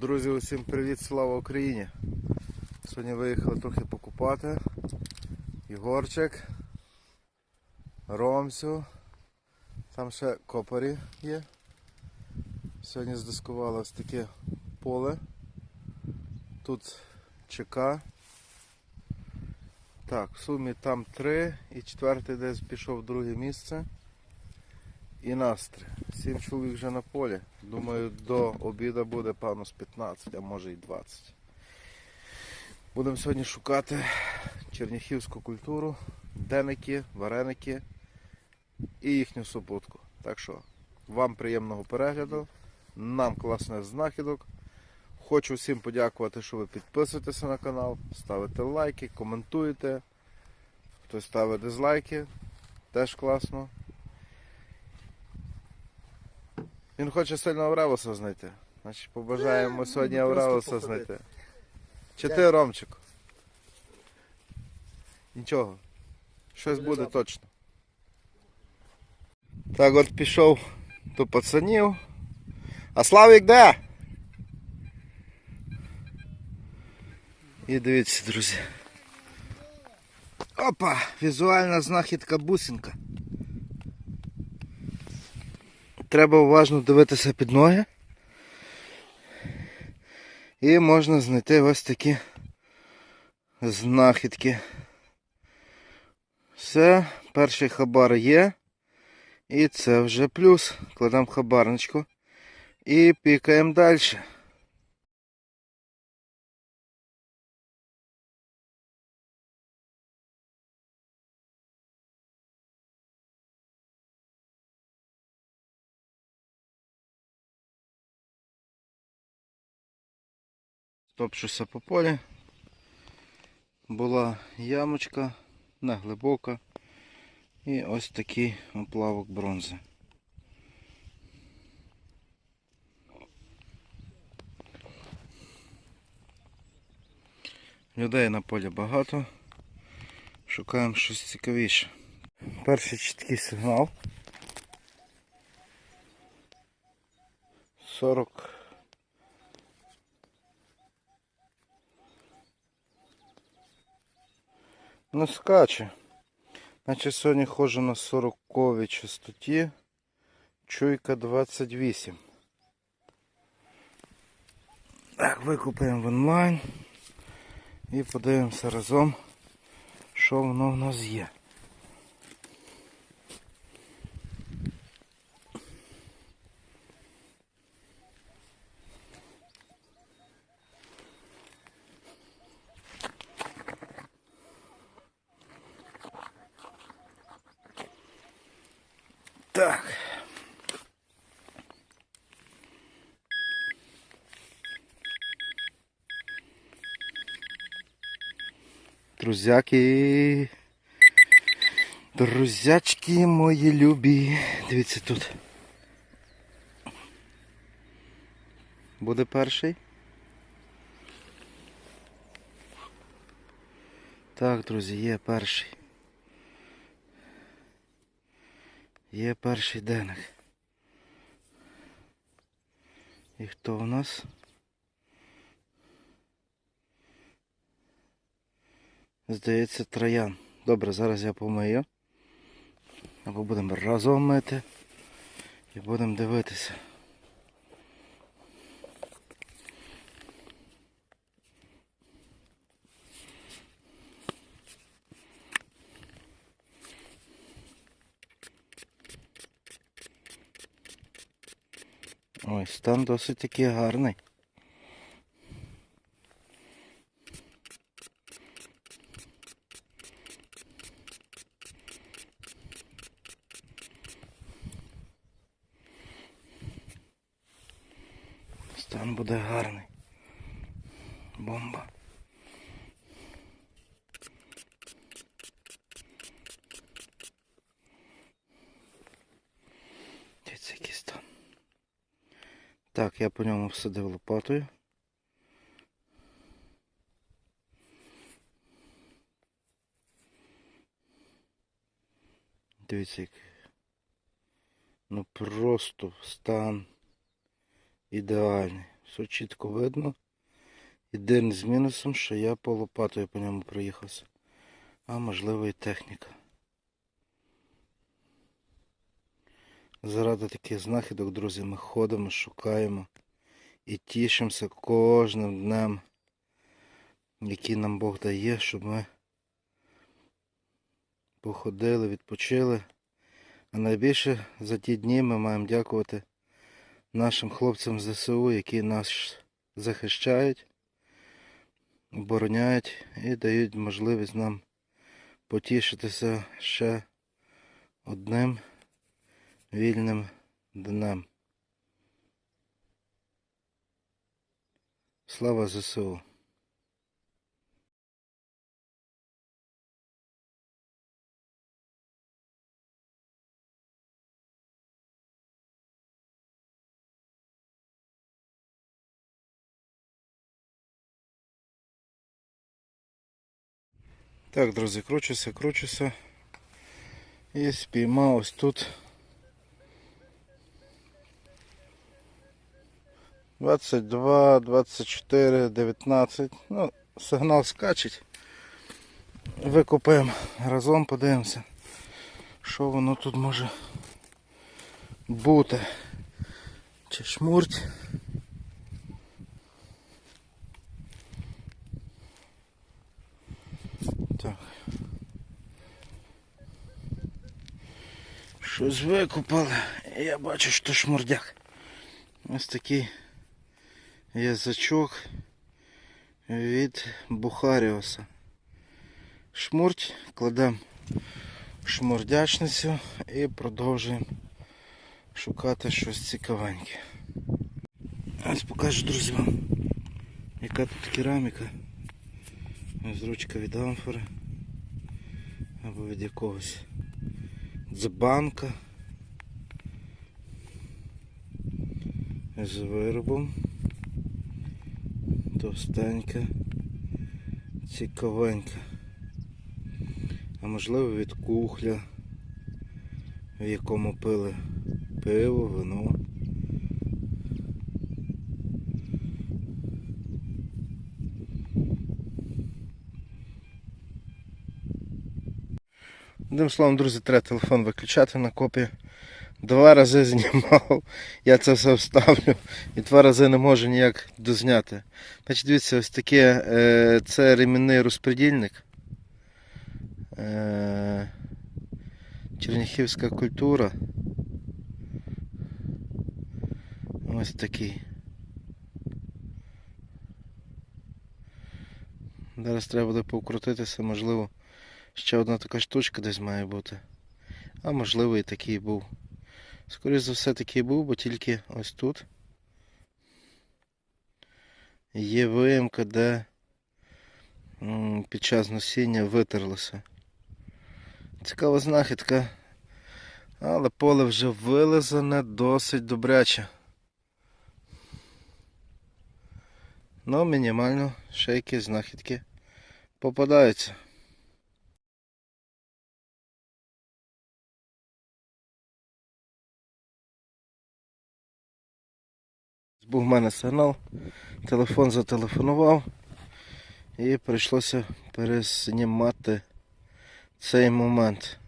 Друзі, усім привіт, слава Україні! Сьогодні виїхали трохи покупати. Ігорчик, Ромсю. Там ще копарі є. Сьогодні здискували ось таке поле. Тут ЧК. Так, в сумі там три і четвертий десь пішов в друге місце. І настри. Сім чоловік вже на полі. Думаю, до обіду буде певно з 15, а може і 20. Будемо сьогодні шукати черніхівську культуру, деники, вареники і їхню супутку. Так що вам приємного перегляду, нам класних знахідок. Хочу всім подякувати, що ви підписуєтеся на канал, ставите лайки, коментуєте. Хтось ставить дизлайки, теж класно. Він хоче сильно Аврелоса знайти. Значить, побажаємо Е, сьогодні ну, просто Аврелоса походити. знайти. Чи ти, Ромчик? Нічого. Щось буде точно. Так от пішов до пацанів. А Славік де? І дивіться, друзі. Опа! Візуальна знахідка бусинка. Треба уважно дивитися під ноги. І можна знайти ось такі знахідки. Все, перший хабар є. І це вже плюс. Кладемо хабарничку і пікаємо далі. Топчуся по полі. Була ямочка, не глибока. І ось такий оплавок бронзи. Людей на полі багато. Шукаємо щось цікавіше. Перший чіткий сигнал. 40 Ну скаче. Значить сьогодні ходжу на 40 частоті. Чуйка 28. Так, викупаємо в онлайн. І подивимося разом, що воно в нас є. Так. Друзяки. Друзячки мої любі. Дивіться тут. Буде перший. Так, друзі, є перший. Є перший денник. І хто у нас? Здається, троян. Добре, зараз я помию. Або будемо разом мити. І будемо дивитися. Стан досить таки гарний. Стан буде гарний. Бомба. Дивіться, який стан. Так, я по ньому всадив лопатою. Дивіться, як. Ну просто стан ідеальний. Все чітко видно. Єдине з мінусом, що я по лопатою по ньому проїхався. А можливо і техніка. Заради таких знахідок, друзі, ми ходимо, шукаємо і тішимося кожним днем, який нам Бог дає, щоб ми походили, відпочили. А найбільше за ті дні ми маємо дякувати нашим хлопцям з ЗСУ, які нас захищають, обороняють і дають можливість нам потішитися ще одним вільним днем. Слава ЗСУ! Так, друзі, кручуся, кручуся. І спіймав ось тут. 22, 24, 19. Ну, сигнал скачить. Викопаємо разом, подивимося, що воно тут може бути. Чи шмурть. Так. Щось викопали. Я бачу, що шмурдяк. Ось такий язичок від Бухаріуса. Шмурть, кладемо шмурдячницю і продовжуємо шукати щось цікавеньке. Ось покажу, друзі, вам, яка тут кераміка. Ось ручка від амфори або від якогось дзбанка з виробом. Товстенька, цікавенька. А можливо від кухля, в якому пили пиво, вино. Одним словом, друзі, треба телефон виключати на копію. Два рази знімав, я це все вставлю і два рази не можу ніяк дозняти. Значить, дивіться, ось таке, е, це ремінний розпредільник. Е, Черніхівська культура. Ось такий. Зараз треба буде повкрутитися, можливо, ще одна така штучка десь має бути. А можливо і такий був. Скоріше за все такий був, бо тільки ось тут є виїмка, де під час носіння витерлося. Цікава знахідка, але поле вже вилизане досить добряче. Ну, мінімально ще якісь знахідки попадаються. Був в мене сигнал, телефон зателефонував і прийшлося переснімати цей момент.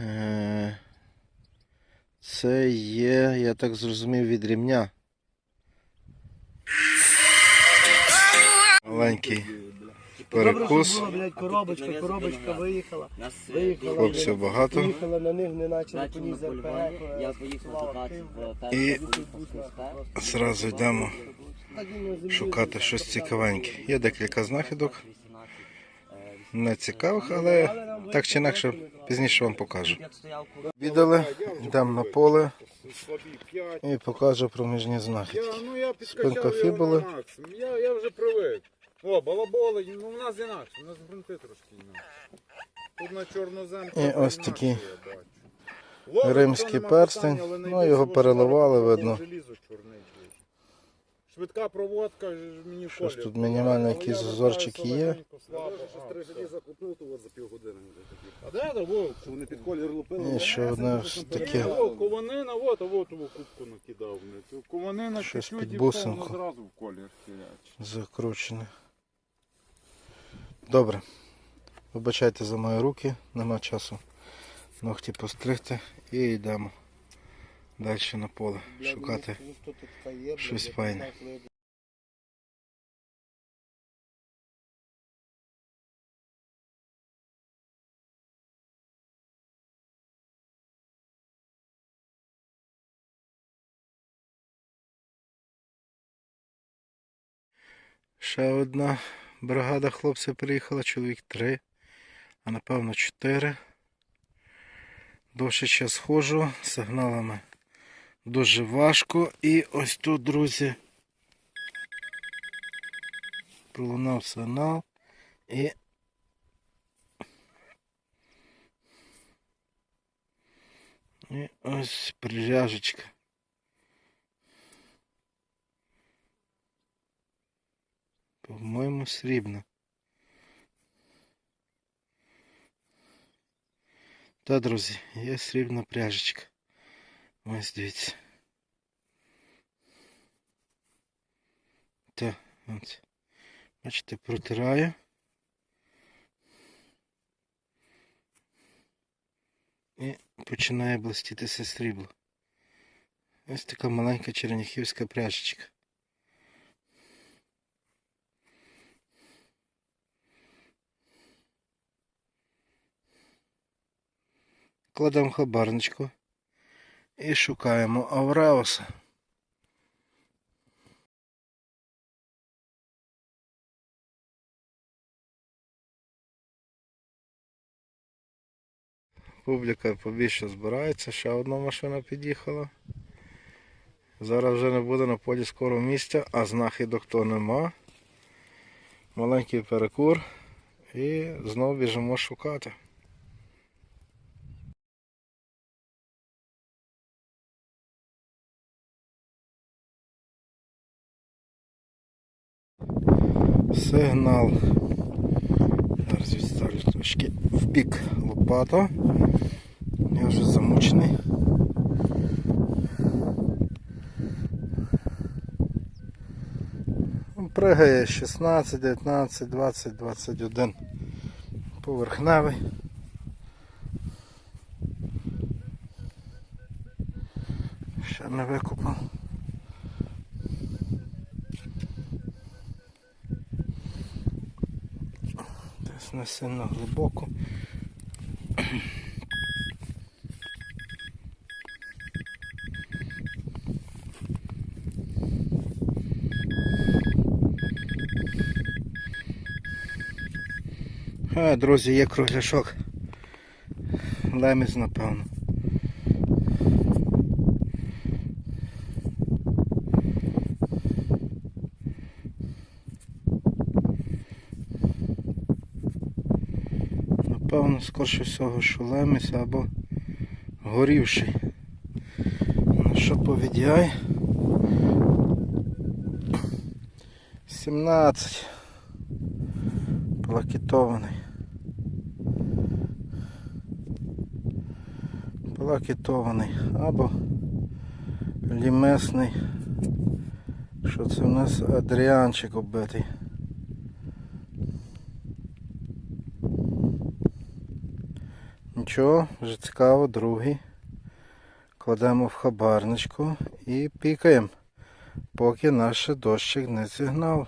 Е, Це є, я так зрозумів, від рівня. Маленький перекус. Добре, що була, блядь, коробочка, коробочка виїхала. Виїхала, Хлопців блядь, багато. Поїхала на них, не почали по ній полігоні, я поїхав шукати в І зразу йдемо шукати щось цікавеньке. Є декілька знахідок, не цікавих, але так чи інакше пізніше вам покажу. Віддали, йдемо на поле і покажу проміжні знахідки. Ну, Спинка фібули. я вже привик. О, балаболи, ну в нас інакше, у нас грунти трошки інакше. Тут на чорноземку. І ось я римський перстень. Ну, його переливали, видно. Швидка проводка мені в Щось тут мінімально Але якісь зазорчики є. легенько, слабо. Щось три тоді закупив, то от за півгодини вже такі. А де Вовк? Що вони під колір лупили. І ще одне ось таке. О, кованина, от, а от його кубку накидав. Кованина Щось чуть-чуть під і бусинку. воно зразу в колір хилячий. Закручене. Добре. Вибачайте за мої руки, нема часу ногті постригти і йдемо далі на поле шукати. щось файне. Ще одна бригада хлопців приїхала, чоловік три, а напевно чотири. Довший час ходжу, сигналами дуже важко. І ось тут, друзі, пролунав сигнал і І ось приряжечка. По-моєму, срібна. Та, друзі, є срібна пряжечка. Ось дивіться. Та, от. Бачите, протираю. І починає блистітися срібло. Ось така маленька черняхівська пряжечка. Кладемо хабарничку і шукаємо Авреуса. Публіка побільше збирається, ще одна машина під'їхала. Зараз вже не буде на полі скоро місця, а знахідок то нема. Маленький перекур. І знову біжимо шукати. Сигнал. Зараз відставлю трошки в бік лопата. Я вже замучений. Пригає 16, 19, 20, 21. Поверхневий. Ще не викопав. Десь не сильно глибоко. Друзі, є кругляшок. Леміс, напевно. Скорше всього, що леміс або горівший. Ну що по VDI? 17 плакітований. Плакітований або лімесний. Що це в нас Адріанчик оббитий. Нічого, вже цікаво, другий. Кладемо в хабарничку і пікаємо, поки наш дощик не сигнал.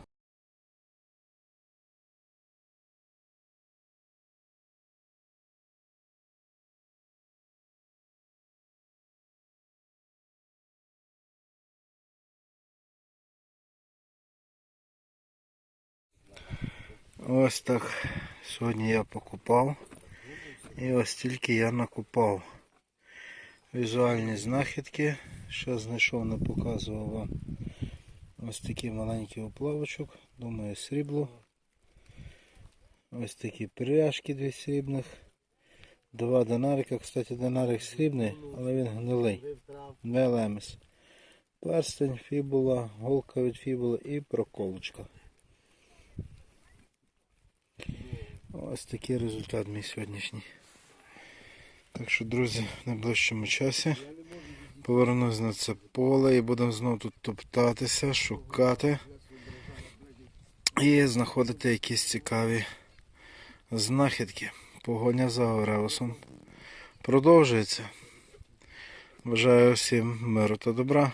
Ось так. Сьогодні я покупав. І ось тільки я накупав. Візуальні знахідки. Ще знайшов, не показував вам. Ось такий маленький оплавочок. Думаю, срібло. Ось такі пряжки дві срібних. Два динарика. Кстати, динарик срібний, але він гнилий. Не лемес. Перстень, фібула, голка від фібули і проколочка. Ось такий результат мій сьогоднішній. Так що, друзі, в найближчому часі повернусь на це поле і будемо знову тут топтатися, шукати і знаходити якісь цікаві знахідки. Погоня за Ореусом продовжується. Бажаю всім миру та добра.